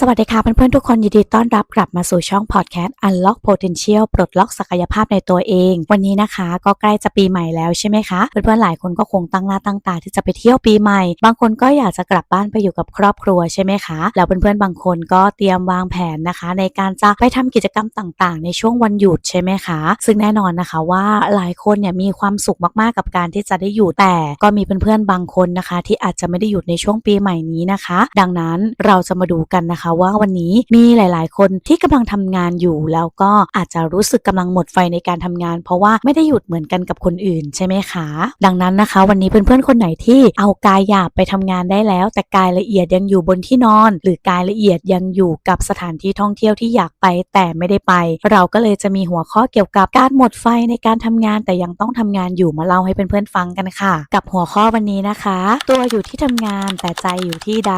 สวัสดีค่ะเพื่อนๆทุกคนยินดีต้อนรับกลับมาสู่ช่องพอดแคสต์ Unlock Potential ปลดล็อกศักยภาพในตัวเอง วันนี้นะคะ ก็ใกล้จะปีใหม่แล้วใช่ไหมคะเพื่อนๆหลายคนก็คงตั้งหน้าตั้งตาที่จะไปเที่ยวปีใหม่ บางคนก็อยากจะกลับบ้านไปอยู่กับครอบครัวใช่ไหมคะแล้วเพื่อนๆบางคนก็เตรียมวางแผนนะคะ ในการจะไปทำกิจกรรมต่างๆ ในช่วงวันหยุดใช่ไหมคะ ซึ่งแน่นอนนะคะว่าหลายคนเนี่ยมีความสุขมากๆกับการที่จะได้หยุดแต่ก็มีเพื่อนๆบางคนนะคะ ที่อาจจะไม่ได้หยุดในช่วงปีใหม่นี้นะคะ ดังนั้นเราจะมาดูกันนะคะว่าวันนี้มีหลาย ๆ คนที่กำลังทำงานอยู่ แล้วก็อาจจะรู้สึกกำลังหมดไฟในการทำงาน เพราะว่าไม่ได้หยุดเหมือนกันกับคนอื่นใช่ไหมคะ ดังนั้นนะคะ วันนี้เพื่อน ๆ คนไหนที่เอากายหยาบไปทำงานได้แล้ว แต่กายละเอียดยังอยู่บนที่นอน หรือกายละเอียดยังอยู่กับสถานที่ท่องเที่ยวที่อยากไปแต่ไม่ได้ไป เราก็เลยจะมีหัวข้อเกี่ยวกับการหมดไฟในการทำงานแต่ยังต้องทำงานอยู่มาเล่าให้เพื่อนๆฟังกันค่ะ กับหัวข้อวันนี้นะคะ ตัวอยู่ที่ทำงานแต่ใจอยู่ที่ใด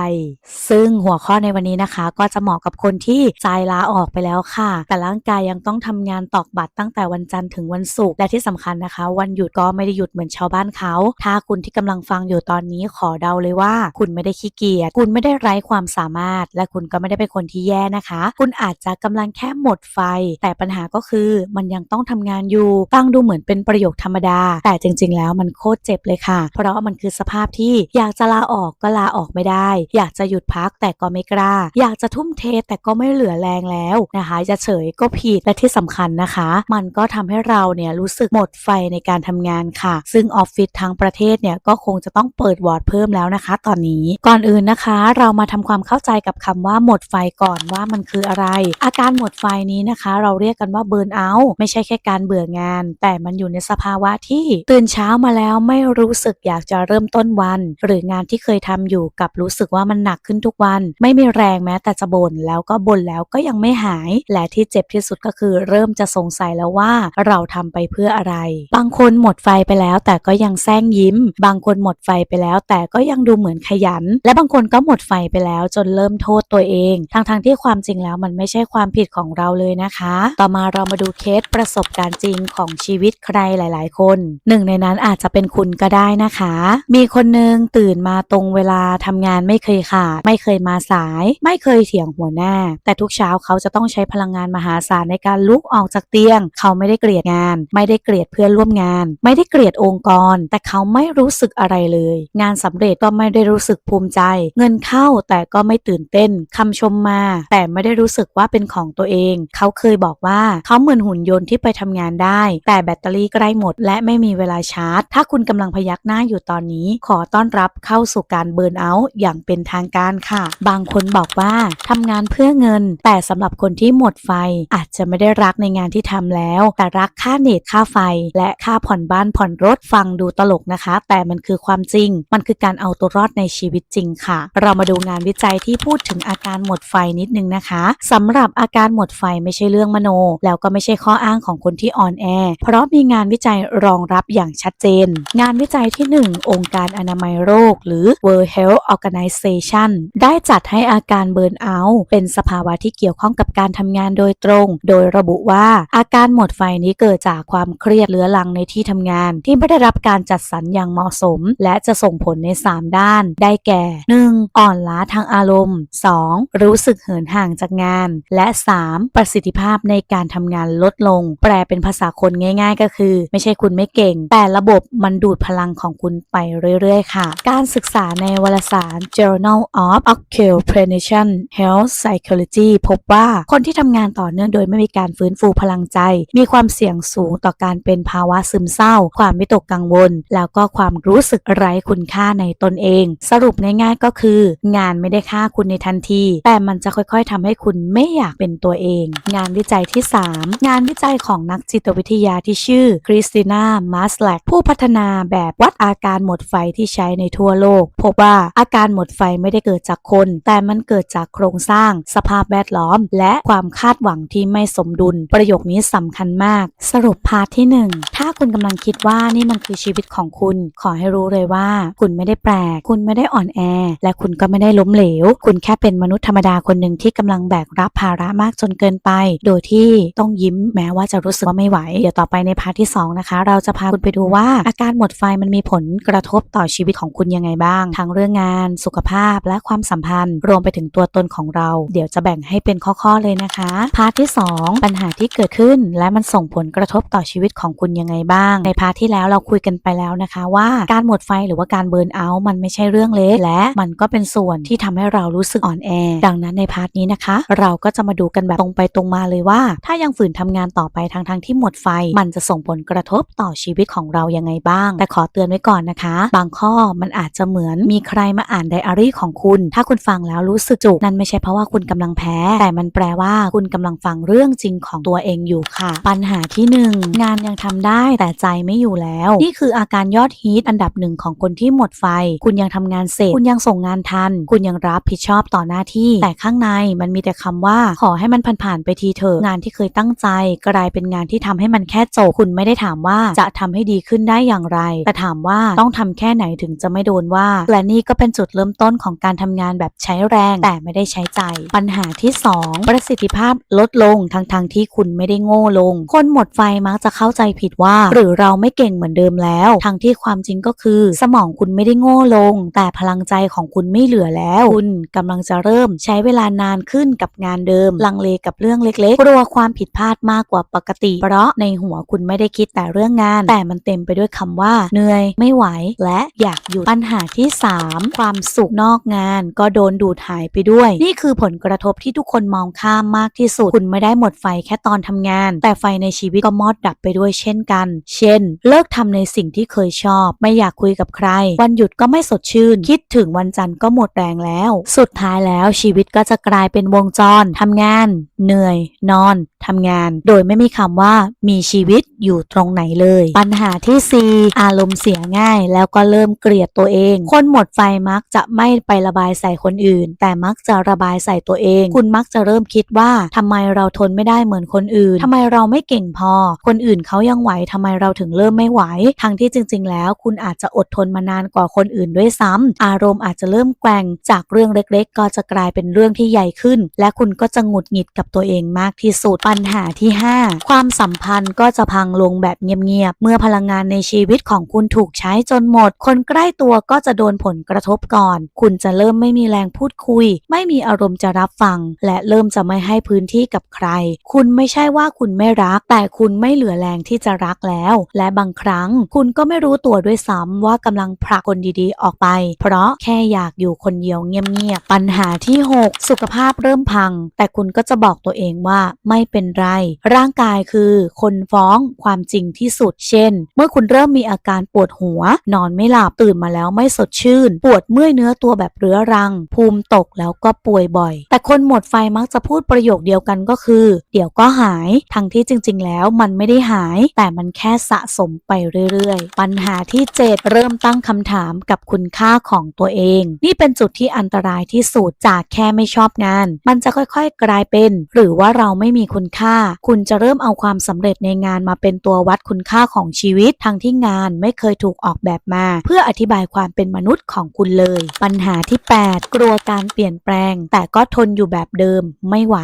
ซึ่งหัวข้อในวันนี้นะคะก็จะเหมาะกับคนที่ใจลาออกไปแล้วค่ะ แต่ร่างกายยังต้องทำงานตอกบัตรตั้งแต่วันจันทร์ถึงวันศุกร์และที่สำคัญนะคะ วันหยุดก็ไม่ได้หยุดเหมือนชาวบ้านเขา ถ้าคุณที่กำลังฟังอยู่ตอนนี้ขอเดาเลยว่า คุณไม่ได้ขี้เกียจคุณไม่ได้ไร้ความสามารถ และคุณก็ไม่ได้เป็นคนที่แย่นะคะ คุณอาจจะกำลังแค่หมดไฟ แต่ปัญหาก็คือมันยังต้องทำงานอยู่ฟังดูเหมือนเป็นประโยคธรรมดา แต่จริง ๆ แล้วมันโคตรเจ็บเลยค่ะ เพราะมันคือสภาพที่อยากจะลาออกก็ลาออกไม่ได้ อยากจะหยุดพักแต่ก็ไม่กล้า อยากจะทุ่มเทแต่ก็ไม่เหลือแรงแล้วนะคะ จะเฉยก็ผิดและที่สำคัญนะคะ มันก็ทำให้เราเนี่ยรู้สึกหมดไฟในการทำงานค่ะ ซึ่งออฟฟิศทั้งประเทศเนี่ยก็คงจะต้องเปิดวอร์ดเพิ่มแล้วนะคะ ตอนนี้ก่อนอื่นนะคะ เรามาทำความเข้าใจกับคำว่าหมดไฟก่อนว่ามันคืออะไร อาการหมดไฟนี้นะคะ เราเรียกกันว่าเบิร์นเอาท์ไม่ใช่แค่การเบื่องาน แต่มันอยู่ในสภาวะที่ตื่นเช้ามาแล้วไม่รู้สึกอยากจะเริ่มต้นวัน หรืองานที่เคยทำอยู่กับรู้สึกว่ามันหนักขึ้นทุกวัน ไม่มีแรงแม้แต่จะบ่นแล้วก็บ่นแล้วก็ยังไม่หาย และที่เจ็บที่สุดก็คือเริ่มจะสงสัยแล้วว่าเราทำไปเพื่ออะไร บางคนหมดไฟไปแล้ว แต่ก็ยังแซงยิ้ม บางคนหมดไฟไปแล้ว แต่ก็ยังดูเหมือนขยัน และบางคนก็หมดไฟไปแล้วจนเริ่มโทษตัวเองทั้งๆทที่ความจริงแล้วมันไม่ใช่ความผิดของเราเลยนะคะ ต่อมาเรามาดูเคสประสบการณ์จริงของชีวิตใครหลาย ๆ คนหนึ่งในนั้นอาจจะเป็นคุณก็ได้นะคะ มีคนหนึ่งตื่นมาตรงเวลาทำงานไม่เคยขาดไม่เคยมาสาย ไม่เคยเถียงหัวหน้า แต่ทุกเช้าเขาจะต้องใช้พลังงานมหาศาลในการลุกออกจากเตียง เขาไม่ได้เกลียดงาน ไม่ได้เกลียดเพื่อนร่วมงาน ไม่ได้เกลียดองค์กร แต่เขาไม่รู้สึกอะไรเลย งานสำเร็จก็ไม่ได้รู้สึกภูมิใจ เงินเข้าแต่ก็ไม่ตื่นเต้นคำชมมา แต่ไม่ได้รู้สึกว่าเป็นของตัวเอง เขาเคยบอกว่าเขาเหมือนหุ่นยนต์ที่ไปทำงานได้ แต่แบตเตอรี่ใกล้หมด และไม่มีเวลาชาร์จ ถ้าคุณกำลังพยักหน้าอยู่ตอนนี้ ขอต้อนรับเข้าสู่การเบิร์นเอาท์อย่างเป็นทางการค่ะ บางคนบอกว่าทำงานเพื่อเงิน แต่สำหรับคนที่หมดไฟ อาจจะไม่ได้รักในงานที่ทำแล้ว แต่รักค่าเน็ตค่าไฟ และค่าผ่อนบ้านผ่อนรถฟังดูตลกนะคะ แต่มันคือความจริง มันคือการเอาตัวรอดในชีวิตจริงค่ะ เรามาดูงานวิจัยที่พูดถึงอาการหมดไฟนิดนึงนะคะสำหรับอาการหมดไฟไม่ใช่เรื่องมโน แล้วก็ไม่ใช่ข้ออ้างของคนที่อ่อนแอ เพราะมีงานวิจัยรองรับอย่างชัดเจน งานวิจัยที่ 1 องค์การอนามัยโรค หรือ World Health Organization ได้จัดให้อาการเบิร์นเอาท์เป็นสภาวะที่เกี่ยวข้องกับการทำงานโดยตรง โดยระบุว่าอาการหมดไฟนี้เกิดจากความเครียดเรื้อรังในที่ทำงาน ที่ไม่ได้รับการจัดสรรอย่างเหมาะสม และจะส่งผลใน 3 ด้าน ได้แก่ 1. อ่อนล้าทางอารมณ์ 2. รู้สึกเหินห่างจากงาน และ 3. ประสิทธิภาพในการทำงานลดลง แปลเป็นภาษาคนง่าย ๆ ก็คือ ไม่ใช่คุณไม่เก่ง แต่ระบบมันดูดพลังของคุณไปเรื่อยๆ ค่ะ การศึกษาในวารสาร Journal of Occupational Health Psychology พบว่าคนที่ทำงานต่อเนื่องโดยไม่มีการฟื้นฟูพลังใจ มีความเสี่ยงสูงต่อการเป็นภาวะซึมเศร้า ความวิตกกังวล แล้วก็ความรู้สึกไร้คุณค่าในตนเอง สรุปง่ายๆก็คือ งานไม่ได้ฆ่าคุณในทันที แต่มันจะค่อยๆทำให้คุณไม่อยากเป็นตัวเอง งานวิจัยที่ 3 งานวิจัยของนักจิตวิทยาที่ชื่อคริสติน่ามาสแลกผู้พัฒนาแบบวัดอาการหมดไฟที่ใช้ในทั่วโลก พบว่าอาการหมดไฟไม่ได้เกิดจากคน แต่มันเกิดจากโครงสร้าง สภาพแวดล้อม และความคาดหวังที่ไม่สมดุล ประโยคนี้สำคัญมาก สรุปพาร์ทที่ 1 ถ้าคุณกำลังคิดว่านี่มันคือชีวิตของคุณ ขอให้รู้เลยว่า คุณไม่ได้แปลก คุณไม่ได้อ่อนแอ และคุณก็ไม่ได้ล้มเหลว คุณแค่เป็นมนุษย์ธรรมดาคนหนึ่งที่กำลังแบกรับภาระมากจนเกินไป โดยที่ต้องยิ้มแม้ว่าจะรู้สึกว่าไม่ไหว เดี๋ยวต่อไปในพาร์ทที่สองนะคะ เราจะพาคุณไปดูว่าอาการหมดไฟมันมีผลกระทบต่อชีวิตของคุณยังไงบ้าง ทั้งเรื่องงาน สุขภาพและความสัมพันธ์ รวมไปถึงตัวตนของเรา เดี๋ยวจะแบ่งให้เป็นข้อๆเลยนะคะ พาร์ทที่ 2 ปัญหาที่เกิดขึ้น และมันส่งผลกระทบต่อชีวิตของคุณยังไงบ้าง ในพาร์ทที่แล้วเราคุยกันไปแล้วนะคะว่าการหมดไฟหรือว่าการเบิร์นเอาท์มันไม่ใช่เรื่องเล็กและมันก็เป็นส่วนที่ทำให้เรารู้สึกอ่อนแอ ดังนั้นในพาร์ทนี้นะคะ เราก็จะมาดูกันแบบตรงไปตรงมาเลยว่า ถ้ายังฝืนทำงานต่อไปทั้งทงๆที่หมดไฟ มันจะส่งผลกระทบต่อชีวิตของเรายังไงบ้าง แต่ขอเตือนไว้ก่อนนะคะ บางข้อมันอาจจะเหมือนมีใครมาอ่านไดอารี่ของคุณ ถ้าคุณฟังแล้วรู้สึกจุกนั่นไม่ใช่เพราะว่าคุณกำลังแพ้ แต่มันแปลว่าคุณกำลังฟังเรื่องจริงของตัวเองอยู่ค่ะ ปัญหาที่หนึ่งงานยังทำได้แต่ใจไม่อยู่แล้ว นี่คืออาการยอดฮิตอันดับหนึ่งของคนที่หมดไฟ คุณยังทำงานเสร็จ คุณยังส่งงานทัน คุณยังรับผิดชอบต่อหน้าที่ แต่ข้างในมันมีแต่คำว่า ขอให้มันผ่านๆไปทีเถอะงานที่เคยตั้งใจ กลายเป็นงานที่ทำให้มันแค่จบคุณไม่ได้ถามว่าจะทำให้ดีขึ้นได้อย่างไร แต่ถามว่าต้องทำแค่ไหนถึงจะไม่โดนว่า และนี่ก็เป็นจุดเริ่มต้นของการทำงานแบบใช้แรงแต่ไม่ได้ใช้ใจปัญหาที่ 2 ประสิทธิภาพลดลงทั้งๆทที่คุณไม่ได้โง่ลง คนหมดไฟมักจะเข้าใจผิดว่า หรือเราไม่เก่งเหมือนเดิมแล้ว ทั้งที่ความจริงก็คือ สมองคุณไม่ได้โง่ลง แต่พลังใจของคุณไม่เหลือแล้ว คุณกำลังจะเริ่มใช้เวลานานขึ้นกับงานเดิม ลังเลกับเรื่องเล็กๆกลัวความผิดพลาดมากกว่าปกติ เพราะในหัวคุณไม่ได้คิดแต่เรื่องงาน แต่มันเต็มไปด้วยคำว่า เหนื่อยไม่ไหว และอยากหยุดปัญหาที่ 3 ความสุขนอกงาน ก็โดนดูดหายไปด้วยนี่คือผลกระทบที่ทุกคนมองข้ามมากที่สุด คุณไม่ได้หมดไฟแค่ตอนทำงาน แต่ไฟในชีวิตก็มอดดับไปด้วยเช่นกัน เช่น เลิกทำในสิ่งที่เคยชอบ ไม่อยากคุยกับใคร วันหยุดก็ไม่สดชื่น คิดถึงวันจันทร์ก็หมดแรงแล้ว สุดท้ายแล้วชีวิตก็จะกลายเป็นวงจรทำงาน เหนื่อย นอนทำงาน โดยไม่มีคำว่ามีชีวิตอยู่ตรงไหนเลย ปัญหาที่ 4 อารมณ์เสียง่าย แล้วก็เริ่มเกลียดตัวเอง คนหมดไฟมักจะไม่ไประบายใส่คนอื่น แต่มักจะระบายใส่ตัวเอง คุณมักจะเริ่มคิดว่าทำไมเราทนไม่ได้เหมือนคนอื่นทำไมเราไม่เก่งพอ คนอื่นเขายังไหวทำไมเราถึงเริ่มไม่ไหว ทั้งที่จริง ๆ แล้ว คุณอาจจะอดทนมานานกว่าคนอื่นด้วยซ้ำอารมณ์อาจจะเริ่มแกว่งจากเรื่องเล็ก ๆ ก็จะกลายเป็นเรื่องที่ใหญ่ขึ้น และคุณก็จะหงุดหงิดกับตัวเองมากที่สุดปัญหาที่ 5 ความสัมพันธ์ก็จะพังลงแบบเงียบๆเมื่อพลังงานในชีวิตของคุณถูกใช้จนหมด คนใกล้ตัวก็จะโดนผลกระทบก่อน คุณจะเริ่มไม่มีแรงพูดคุยไม่มีอารมณ์จะรับฟัง และเริ่มจะไม่ให้พื้นที่กับใคร คุณไม่ใช่ว่าคุณไม่รัก แต่คุณไม่เหลือแรงที่จะรักแล้ว และบางครั้ง คุณก็ไม่รู้ตัวด้วยซ้ำว่ากำลังผลักคนดีๆ ออกไป เพราะแค่อยากอยู่คนเดียวเงียบๆปัญหาที่ 6 สุขภาพเริ่มพัง แต่คุณก็จะบอกตัวเองว่าไม่เป็นไร ร่างกายคือคนฟ้องความจริงที่สุด เช่น เมื่อคุณเริ่มมีอาการปวดหัว นอนไม่หลับตื่นมาแล้วไม่สดชื่น ปวดเมื่อยเนื้อตัวแบบเรื้อรัง ภูมิตกแล้วก็ป่วยบ่อย แต่คนหมดไฟมักจะพูดประโยคเดียวกันก็คือ เดี๋ยวก็หาย ทั้งที่จริง ๆ แล้วมันไม่ได้หาย แต่มันแค่สะสมไปเรื่อย ๆ ปัญหาที่ 7 เริ่มตั้งคำถามกับคุณค่าของตัวเอง นี่เป็นจุดที่อันตรายที่สุดจากแค่ไม่ชอบงาน มันจะค่อยๆ กลายเป็น หรือว่าเราไม่มีคุณค่า คุณจะเริ่มเอาความสำเร็จในงานมาเป็นตัววัดคุณค่าของชีวิต ทั้งที่งานไม่เคยถูกออกแบบมา เพื่ออธิบายความเป็นมนุษย์ของคุณเลย ปัญหาที่ 8 กลัวการเปลี่ยนแปลง แต่ก็ทนอยู่แบบเดิมไม่ไหว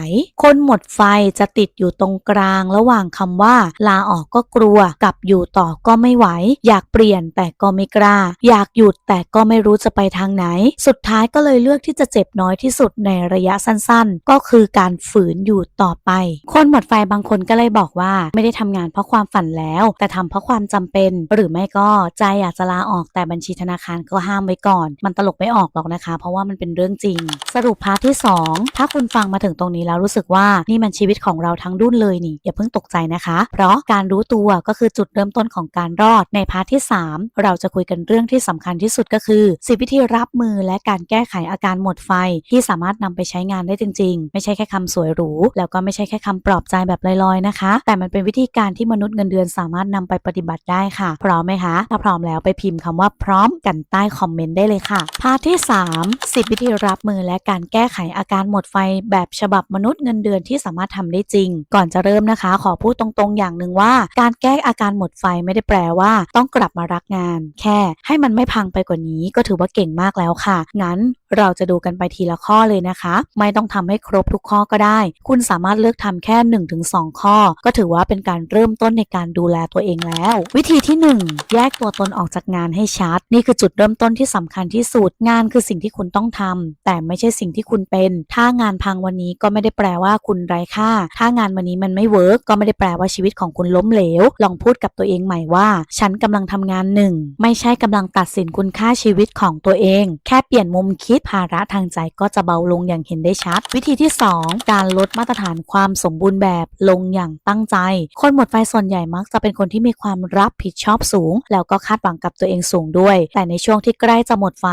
คนหมดไฟจะติดอยู่ตรงกลางระหว่างคำว่า ลาออกก็กลัว กับอยู่ต่อก็ไม่ไหว อยากเปลี่ยนแต่ก็ไม่กล้า อยากหยุดแต่ก็ไม่รู้จะไปทางไหน สุดท้ายก็เลยเลือกที่จะเจ็บน้อยที่สุดในระยะสั้นๆ ก็คือการฝืนอยู่ต่อไป คนหมดไฟบางคนก็เลยบอกว่า ไม่ได้ทำงานเพราะความฝันแล้ว แต่ทำเพราะความจำเป็น หรือไม่ก็ใจอยากจะลาออกแต่บัญชีธนาคารก็ห้ามไว้ก่อน มันตลกไม่ออกหรอกนะคะ เพราะว่ามันเป็นเรื่องจริงสรุปพาร์ทที่ 2 ถ้าคุณฟังมาถึงตรงนี้แล้วรู้สึกว่านี่มันชีวิตของเราทั้งดุนเลยนี่ อย่าเพิ่งตกใจนะคะ เพราะการรู้ตัวก็คือจุดเริ่มต้นของการรอดในพาร์ทที่ 3 เราจะคุยกันเรื่องที่สำคัญที่สุดก็คือสิวิธีรับมือและการแก้ไขอาการหมดไฟ ที่สามารถนำไปใช้งานได้จริง ๆ ไม่ใช่แค่คำสวยหรูแล้วก็ไม่ใช่แค่คำปลอบใจแบบลอยๆนะคะ แต่มันเป็นวิธีการที่มนุษย์เงินเดือนสามารถนำไปปฏิบัติได้ค่ะ พร้อมไหมคะ ถ้าพร้อมแล้วไปพิมพ์คำว่าพร้อมกันใต้คอมเมนต์ได้เลยค่ะพาร์ทที่ 3 10 วิธีรับมือและการแก้ไขอาการหมดไฟแบบฉบับมนุษย์เงินเดือนที่สามารถทำได้จริง ก่อนจะเริ่มนะคะ ขอพูดตรงๆอย่างหนึ่งว่า การแก้อาการหมดไฟไม่ได้แปลว่า ต้องกลับมารักงาน แค่ให้มันไม่พังไปกว่านี้ก็ถือว่าเก่งมากแล้วค่ะงั้นเราจะดูกันไปทีละข้อเลยนะคะ ไม่ต้องทำให้ครบทุกข้อก็ได้ คุณสามารถเลือกทำแค่ 1-2 ข้อ ก็ถือว่าเป็นการเริ่มต้นในการดูแลตัวเองแล้ว วิธีที่ 1 แยกตัวตนออกจากงานให้ชัด นี่คือจุดเริ่มต้นที่สำคัญที่สุดงานคือสิ่งที่คุณต้องทำแต่ไม่ใช่สิ่งที่คุณเป็น ถ้างานพังวันนี้ก็ไม่ได้แปลว่าคุณไร้ค่า ถ้างานวันนี้มันไม่เวิร์กก็ไม่ได้แปลว่าชีวิตของคุณล้มเหลว ลองพูดกับตัวเองใหม่ว่า ฉันกำลังทำงานหนึ่งไม่ใช่กำลังตัดสินคุณค่าชีวิตของตัวเอง แค่เปลี่ยนมุมคิดภาระทางใจก็จะเบาลงอย่างเห็นได้ชัด วิธีที่ 2 การลดมาตรฐานความสมบูรณ์แบบลงอย่างตั้งใจ คนหมดไฟส่วนใหญ่มักจะเป็นคนที่มีความรับผิดชอบสูง แล้วก็คาดหวังกับตัวเองสูงด้วย แต่ในช่วงที่ใกล้จะหมดไฟ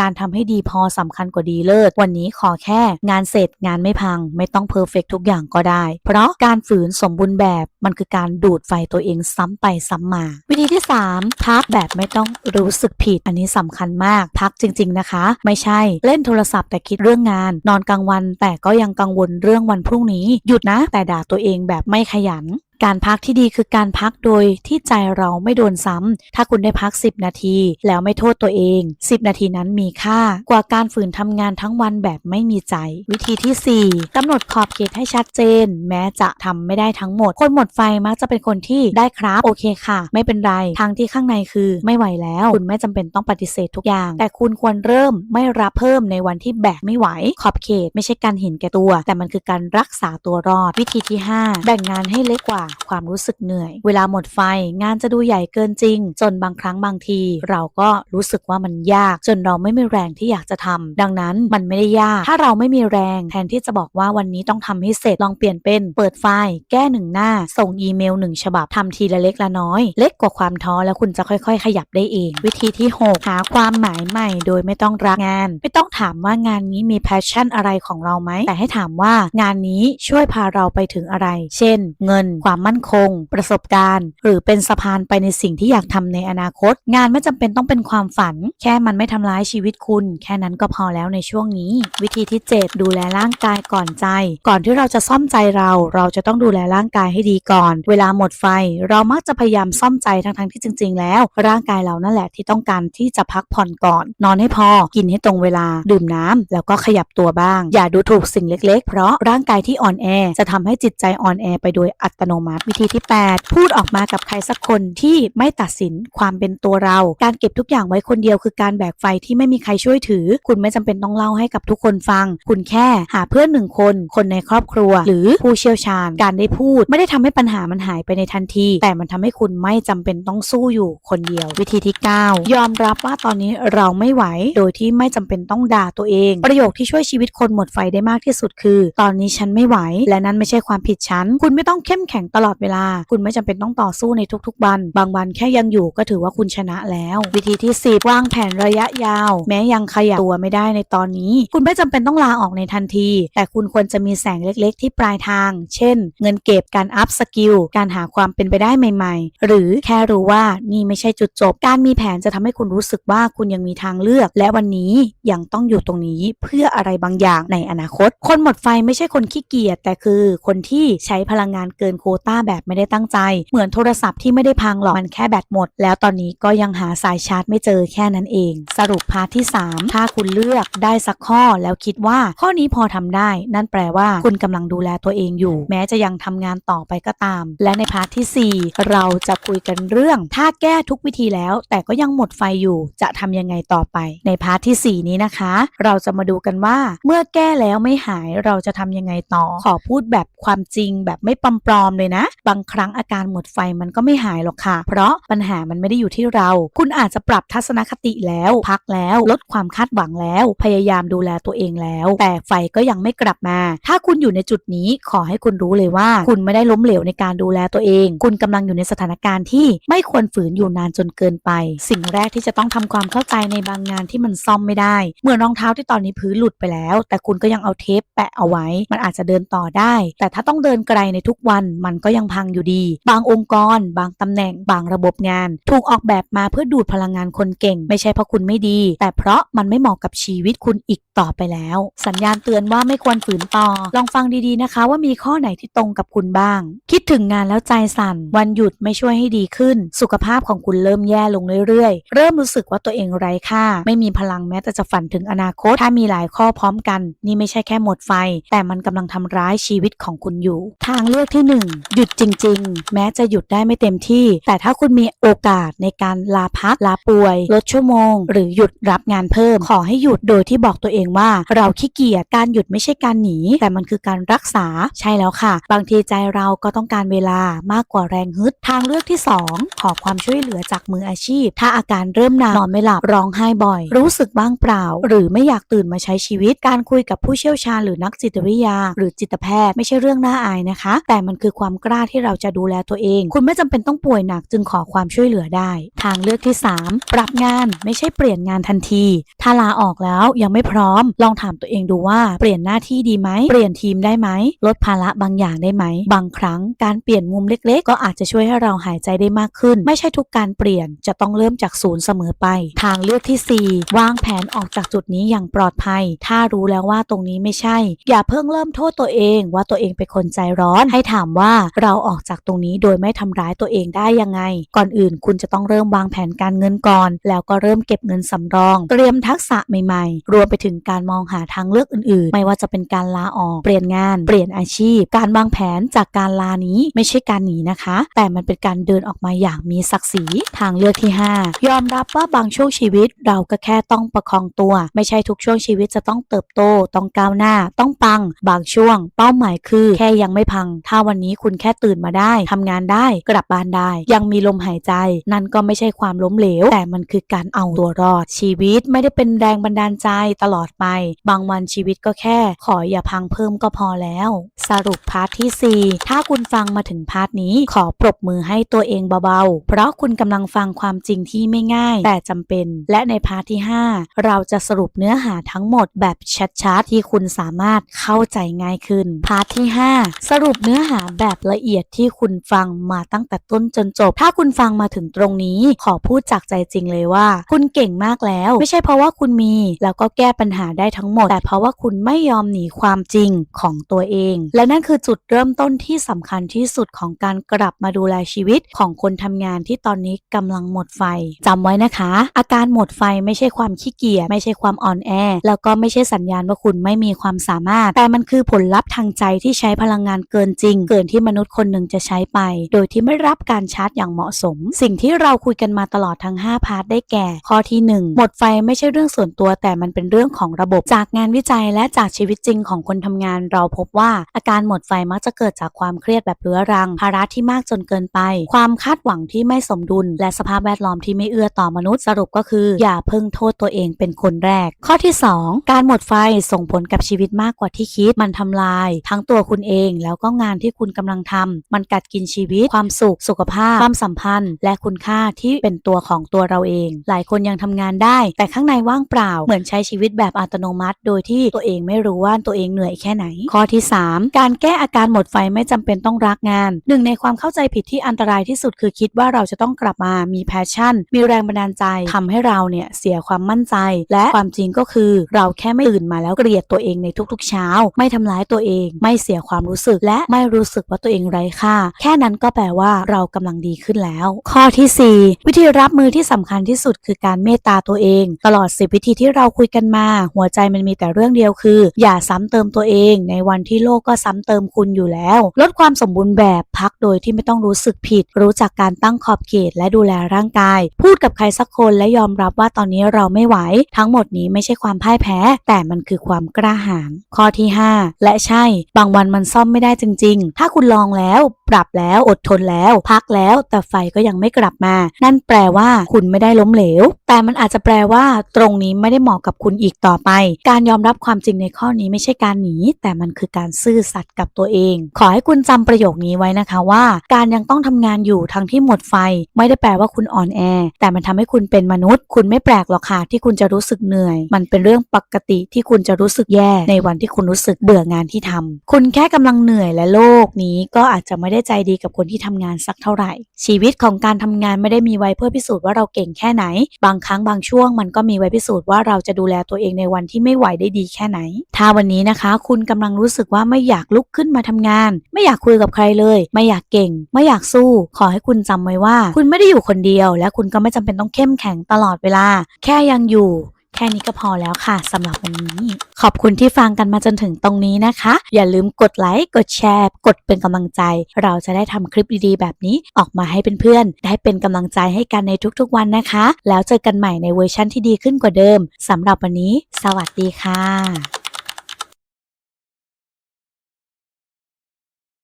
การทำให้ดีพอสำคัญกว่าดีเลิศวันนี้ขอแค่งานเสร็จงานไม่พัง ไม่ต้องเพอร์เฟกทุกอย่างก็ได้ เพราะการฝืนสมบูรณ์แบบมันคือการดูดไฟตัวเองซ้ำไปซ้ำมา วิธีที่ 3 พักแบบไม่ต้องรู้สึกผิดอันนี้สำคัญมาก พักจริง ๆนะคะ ไม่ใช่เล่นโทรศัพท์แต่คิดเรื่องงาน นอนกลางวัน แต่ก็ยังกังวลเรื่องวันพรุ่งนี้ หยุดนะ แต่ด่าตัวเองแบบไม่ขยัน การพักที่ดีคือการพักโดยที่ใจเราไม่โดนซ้ำถ้าคุณได้พัก 10 นาที แล้วไม่โทษตัวเอง 10 นาทีนั้นมีค่า กว่าการฝืนทำงานทั้งวันแบบไม่มีใจ วิธีที่ 4กำหนดขอบเขตให้ชัดเจน แม้จะทำไม่ได้ทั้งหมด คนหมดไฟมักจะเป็นคนที่ได้ครับโอเคค่ะ ไม่เป็นไรทางที่ข้างในคือไม่ไหวแล้ว คุณไม่จำเป็นต้องปฏิเสธทุกอย่าง แต่คุณควรเริ่มไม่รับเพิ่มในวันที่แบกไม่ไหว ขอบเขต ไม่ใช่การเห็นแก่ตัว แต่มันคือการรักษาตัวรอด วิธีที่ 5 แบ่งงานให้เล็กกว่าความรู้สึกเหนื่อย เวลาหมดไฟงานจะดูใหญ่เกินจริง จนบางครั้งบางที เราก็รู้สึกว่ามันยาก จนเราไม่มีแรงที่อยากจะทำดังนั้นมันไม่ได้ยาก ถ้าเราไม่มีแรงแทนที่จะบอกว่าวันนี้ต้องทำให้เสร็จลองเปลี่ยนเป็น เปิดไฟล์แก้หนึ่งหน้า ส่งอีเมลหนึ่งฉบับทำทีละเล็กละน้อย เล็กกว่าความท้อแล้วคุณจะค่อยๆ ขยับได้เอง วิธีที่ 6 หาความหมายใหม่ โดยไม่ต้องรักงาน ไม่ต้องถามว่างานนี้มีแพชชั่นอะไรของเราไหมแต่ให้ถามว่างานนี้ช่วยพาเราไปถึงอะไร เช่น เงินความมั่นคง ประสบการณ์ หรือเป็นสะพานไปในสิ่งที่อยากทำในอนาคต งานไม่จำเป็นต้องเป็นความฝัน แค่มันไม่ทำร้ายชีวิตคุณ แค่นั้นก็พอแล้วในช่วงนี้ วิธีที่ 7 ดูแลร่างกายก่อนใจ ก่อนที่เราจะซ่อมใจเรา เราจะต้องดูแลร่างกายให้ดีก่อน เวลาหมดไฟ เรามักจะพยายามซ่อมใจทั้งๆที่จริง ๆ แล้ว ร่างกายเรานั่นแหละที่ต้องการที่จะพักผ่อนก่อน นอนให้พอ กินให้ตรงเวลา ดื่มน้ำแล้วก็ขยับตัวบ้าง อย่าดูถูกสิ่งเล็ก ๆ เพราะร่างกายที่อ่อนแอจะทำให้จิตใจอ่อนแอไปโดยอัตโนมัติวิธีที่ 8 พูดออกมากับใครสักคนที่ไม่ตัดสินความเป็นตัวเรา การเก็บทุกอย่างไว้คนเดียวคือการแบกไฟที่ไม่มีใครช่วยถือ คุณไม่จำเป็นต้องเล่าให้กับทุกคนฟัง คุณแค่หาเพื่อนหนึ่งคน คนในครอบครัว หรือผู้เชี่ยวชาญ การได้พูด ไม่ได้ทำให้ปัญหามันหายไปในทันที แต่มันทำให้คุณไม่จำเป็นต้องสู้อยู่คนเดียว วิธีที่ 9 ยอมรับว่าตอนนี้เราไม่ไหว โดยที่ไม่จำเป็นต้องด่าตัวเอง ประโยคที่ช่วยชีวิตคนหมดไฟได้มากที่สุดคือ ตอนนี้ฉันไม่ไหว และนั้นไม่ใช่ความผิดฉัน คุณไม่ต้องเข้มแข็งตลอดเวลา คุณไม่จำเป็นต้องต่อสู้ในทุกๆวัน บางวันแค่ยังอยู่ก็ถือว่าคุณชนะแล้ว วิธีที่ 10 วางแผนระยะยาว แม้ยังขยับตัวไม่ได้ในตอนนี้ คุณไม่จำเป็นต้องลาออกในทันที แต่คุณควรจะมีแสงเล็กๆ ที่ปลายทาง เช่น เงินเก็บการอัพสกิลการหาความเป็นไปได้ใหม่ๆ หรือแค่รู้ว่านี่ไม่ใช่จุดจบ การมีแผนจะทำให้คุณรู้สึกว่าคุณยังมีทางเลือก และวันนี้ยังต้องอยู่ตรงนี้เพื่ออะไรบางอย่างในอนาคต คนหมดไฟไม่ใช่คนขี้เกียจแต่คือคนที่ใช้พลังงานเกินโควต้าแบบไม่ได้ตั้งใจ เหมือนโทรศัพท์ที่ไม่ได้พังหรอกมันแค่แบตหมด แล้วตอนนี้ก็ยังหาสายชาร์จไม่เจอแค่นั้นเอง สรุปพาร์ทที่ 3 ถ้าคุณเลือกได้สักข้อแล้วคิดว่าข้อนี้พอทำได้ นั่นแปลว่าคุณกำลังดูแลตัวเองอยู่ แม้จะยังทำงานต่อไปก็ตาม และในพาร์ทที่ 4 เราจะคุยกันเรื่อง ถ้าแก้ทุกวิธีแล้ว แต่ก็ยังหมดไฟอยู่จะทำยังไงต่อไป ในพาร์ทที่ 4 นี้นะคะ เราจะมาดูกันว่า เมื่อแก้แล้วไม่หายเราจะทำยังไงต่อ ขอพูดแบบความจริงแบบไม่ปลอมๆเลยนะบางครั้งอาการหมดไฟมันก็ไม่หายหรอกค่ะ เพราะปัญหามันไม่ได้อยู่ที่เรา คุณอาจจะปรับทัศนคติแล้ว พักแล้วลดความคาดหวังแล้ว พยายามดูแลตัวเองแล้ว แต่ไฟก็ยังไม่กลับมา ถ้าคุณอยู่ในจุดนี้ขอให้คุณรู้เลยว่า คุณไม่ได้ล้มเหลวในการดูแลตัวเอง คุณกำลังอยู่ในสถานการณ์ที่ไม่ควรฝืนอยู่นานจนเกินไป สิ่งแรกที่จะต้องทำความเข้าใจในบางงานที่มันซ่อมไม่ได้เหมือนรองเท้าที่ตอนนี้พื้นหลุดไปแล้ว แต่คุณก็ยังเอาเทปแปะเอาไว้ มันอาจจะเดินต่อได้ แต่ถ้าต้องเดินไกลในทุกวันมันก็ยังพังอยู่ดี บางองค์กร บางตำแหน่ง บางระบบงาน ถูกออกแบบมาเพื่อดูดพลังงานคนเก่ง ไม่ใช่เพราะคุณไม่ดี แต่เพราะมันไม่เหมาะกับชีวิตคุณอีกต่อไปแล้ว สัญญาณเตือนว่าไม่ควรฝืนต่อ ลองฟังดีๆนะคะ ว่ามีข้อไหนที่ตรงกับคุณบ้าง คิดถึงงานแล้วใจสั่น วันหยุดไม่ช่วยให้ดีขึ้น สุขภาพของคุณเริ่มแย่ลงเรื่อยๆ เริ่มรู้สึกว่าตัวเองไร้ค่า ไม่มีพลังแม้แต่จะฝันถึงอนาคต ถ้ามีหลายข้อพร้อมกัน นี่ไม่ใช่แค่หมดไฟ แต่มันกำลังทำร้ายชีวิตของคุณอยู่ ทางเลือกที่หนหยุดจริง ๆ แม้จะหยุดได้ไม่เต็มที่ แต่ถ้าคุณมีโอกาสในการลาพักลาป่วย ลดชั่วโมง หรือหยุดรับงานเพิ่ม ขอให้หยุดโดยที่บอกตัวเองว่า เราขี้เกียจการหยุดไม่ใช่การหนี แต่มันคือการรักษาใช่แล้วค่ะ บางทีใจเราก็ต้องการเวลามากกว่าแรงฮึด ทางเลือกที่ 2 ขอความช่วยเหลือจากมืออาชีพ ถ้าอาการเริ่มหนักนอนไม่หลับร้องไห้บ่อย รู้สึกบ้างเปล่า หรือไม่อยากตื่นมาใช้ชีวิตการคุยกับผู้เชี่ยวชาญหรือนักจิตวิทยา หรือจิตแพทย์ไม่ใช่เรื่องน่าอายนะคะ แต่มันคือความกล้าที่เราจะดูแลตัวเอง คุณไม่จำเป็นต้องป่วยหนักจึงขอความช่วยเหลือได้ ทางเลือกที่ 3 ปรับงานไม่ใช่เปลี่ยนงานทันที ถ้าลาออกแล้วยังไม่พร้อม ลองถามตัวเองดูว่าเปลี่ยนหน้าที่ดีไหมเปลี่ยนทีมได้ไหมลดภาระบางอย่างได้ไหม บางครั้งการเปลี่ยนมุมเล็ก ๆ ก็อาจจะช่วยให้เราหายใจได้มากขึ้น ไม่ใช่ทุกการเปลี่ยนจะต้องเริ่มจากศูนย์เสมอไป ทางเลือกที่ 4 วางแผนออกจากจุดนี้อย่างปลอดภัย ถ้ารู้แล้วว่าตรงนี้ไม่ใช่ อย่าเพิ่งเริ่มโทษตัวเองว่าตัวเองเป็นคนใจร้อนให้ถามว่าเราออกจากตรงนี้โดยไม่ทำร้ายตัวเองได้ยังไง ก่อนอื่นคุณจะต้องเริ่มวางแผนการเงินก่อน แล้วก็เริ่มเก็บเงินสำรอง เตรียมทักษะใหม่ๆ รวมไปถึงการมองหาทางเลือกอื่นๆ ไม่ว่าจะเป็นการลาออก เปลี่ยนงาน เปลี่ยนอาชีพ การวางแผนจากการลานี้ไม่ใช่การหนีนะคะ แต่มันเป็นการเดินออกมาอย่างมีศักดิ์ศรี ทางเลือกที่ 5 ยอมรับว่าบางช่วงชีวิตเราก็แค่ต้องประคองตัว ไม่ใช่ทุกช่วงชีวิตจะต้องเติบโต ต้องก้าวหน้า ต้องปัง บางช่วง เป้าหมายคือ แค่ยังไม่พัง ถ้าวันนี้คุณแค่ตื่นมาได้ทำงานได้กลับบ้านได้ ยังมีลมหายใจ นั่นก็ไม่ใช่ความล้มเหลว แต่มันคือการเอาตัวรอด ชีวิตไม่ได้เป็นแรงบันดาลใจตลอดไป บางวันชีวิตก็แค่ ขออย่าพังเพิ่มก็พอแล้ว สรุปพาร์ทที่ 4 ถ้าคุณฟังมาถึงพาร์ทนี้ขอปรบมือให้ตัวเองเบาๆ เพราะคุณกำลังฟังความจริงที่ไม่ง่าย แต่จำเป็น และในพาร์ทที่ 5 เราจะสรุปเนื้อหาทั้งหมดแบบชัดๆที่คุณสามารถเข้าใจง่ายขึ้นพาร์ทที่ 5 สรุปเนื้อหาแบบละเอียดที่คุณฟังมาตั้งแต่ต้นจนจบ ถ้าคุณฟังมาถึงตรงนี้ ขอพูดจากใจจริงเลยว่า คุณเก่งมากแล้ว ไม่ใช่เพราะว่าคุณมี แล้วก็แก้ปัญหาได้ทั้งหมด แต่เพราะว่าคุณไม่ยอมหนีความจริงของตัวเอง และนั่นคือจุดเริ่มต้นที่สำคัญที่สุดของการกลับมาดูแลชีวิตของคนทำงานที่ตอนนี้กำลังหมดไฟจำไว้นะคะ อาการหมดไฟไม่ใช่ความขี้เกียจไม่ใช่ความอ่อนแอ แล้วก็ไม่ใช่สัญญาณว่าคุณไม่มีความสามารถ แต่มันคือผลลัพธ์ทางใจที่ใช้พลังงานเกินจริง เกินที่มนุษย์คนหนึ่งจะใช้ไป โดยที่ไม่รับการชาร์จอย่างเหมาะสม สิ่งที่เราคุยกันมาตลอดทั้ง 5 พาร์ทได้แก่ ข้อที่ 1 หมดไฟไม่ใช่เรื่องส่วนตัวแต่มันเป็นเรื่องของระบบ จากงานวิจัยและจากชีวิตจริงของคนทำงาน เราพบว่าอาการหมดไฟมักจะเกิดจากความเครียดแบบเรื้อรัง ภาระที่มากจนเกินไป ความคาดหวังที่ไม่สมดุล และสภาพแวดล้อมที่ไม่เอื้อต่อมนุษย์สรุปก็คือ อย่าเพิ่งโทษตัวเองเป็นคนแรก ข้อที่ 2 การหมดไฟส่งผลกับชีวิตมากกว่าที่คิดมันทำลาย ทั้งตัวคุณเองแล้วก็งานที่คุณกำลังทำมันกัดกินชีวิต ความสุข สุขภาพ ความสัมพันธ์ และคุณค่าที่เป็นตัวของตัวเราเอง หลายคนยังทำงานได้ แต่ข้างในว่างเปล่า เหมือนใช้ชีวิตแบบอัตโนมัติ โดยที่ตัวเองไม่รู้ว่าตัวเองเหนื่อยแค่ไหน ข้อที่ 3 การแก้อาการหมดไฟไม่จำเป็นต้องรักงาน หนึ่งในความเข้าใจผิดที่อันตรายที่สุดคือคิดว่าเราจะต้องกลับมามีแพชชั่น มีแรงบันดาลใจทำให้เราเนี่ยเสียความมั่นใจ และความจริงก็คือ เราแค่ไม่ตื่นมาแล้วเกลียดตัวเองในทุกๆ เช้า ไม่ทำร้ายตัวเอง ไม่เสียความรู้สึกและไม่รู้สึกว่าตัวเองไร้ค่า แค่นั้นก็แปลว่าเรากำลังดีขึ้นแล้ว ข้อที่ 4 วิธีรับมือที่สำคัญที่สุดคือการเมตตาตัวเอง ตลอด 10 วิธีที่เราคุยกันมา หัวใจมันมีแต่เรื่องเดียวคือ อย่าซ้ำเติมตัวเอง ในวันที่โลกก็ซ้ำเติมคุณอยู่แล้ว ลดความสมบูรณ์แบบพักโดยที่ไม่ต้องรู้สึกผิด รู้จักการตั้งขอบเขตและดูแลร่างกาย พูดกับใครสักคนและยอมรับว่าตอนนี้เราไม่ไหว ทั้งหมดนี้ไม่ใช่ความพ่ายแพ้ แต่มันคือความกล้าหาญข้อที่ 5 และใช่ บางวันมันซ่อมไม่ได้จริง ๆ ถ้าคุณลององแล้ว ปรับแล้วอดทนแล้ว พักแล้ว แต่ไฟก็ยังไม่กลับมา นั่นแปลว่าคุณไม่ได้ล้มเหลว แต่มันอาจจะแปลว่า ตรงนี้ไม่ได้เหมาะกับคุณอีกต่อไป การยอมรับความจริงในข้อนี้ไม่ใช่การหนี แต่มันคือการซื่อสัตย์กับตัวเอง ขอให้คุณจำประโยคนี้ไว้นะคะว่า การยังต้องทำงานอยู่ทั้งที่หมดไฟ ไม่ได้แปลว่าคุณอ่อนแอ แต่มันทำให้คุณเป็นมนุษย์ คุณไม่แปลกหรอกค่ะที่คุณจะรู้สึกเหนื่อย มันเป็นเรื่องปกติที่คุณจะรู้สึกแย่ ในวันที่คุณรู้สึกเบื่องานที่ทำคุณแค่กำลังเหนื่อยและโลกนี้ก็อาจจะไม่ได้ใจดีกับคนที่ทำงานสักเท่าไหร่ ชีวิตของการทำงานไม่ได้มีไว้เพื่อพิสูจน์ว่าเราเก่งแค่ไหน บางครั้งบางช่วงมันก็มีไว้พิสูจน์ว่าเราจะดูแลตัวเองในวันที่ไม่ไหวได้ดีแค่ไหน ถ้าวันนี้นะคะ คุณกำลังรู้สึกว่าไม่อยากลุกขึ้นมาทำงาน ไม่อยากคุยกับใครเลย ไม่อยากเก่ง ไม่อยากสู้ ขอให้คุณจำไว้ว่า คุณไม่ได้อยู่คนเดียว และคุณก็ไม่จำเป็นต้องเข้มแข็งตลอดเวลา แค่ยังอยู่ แค่นี้ก็พอแล้วค่ะสำหรับวันนี้ ขอบคุณที่ฟังกันมาจนถึงตรงนี้นะคะ อย่าลืมกดไลค์กดแชร์ กดเป็นกำลังใจ เราจะได้ทำคลิปดีๆ แบบนี้ออกมาให้เพื่อนๆได้เป็นกำลังใจให้กันในทุกๆวันนะคะ แล้วเจอกันใหม่ในเวอร์ชั่นที่ดีขึ้นกว่าเดิมสำหรับวันนี้ สวัสดีค่ะ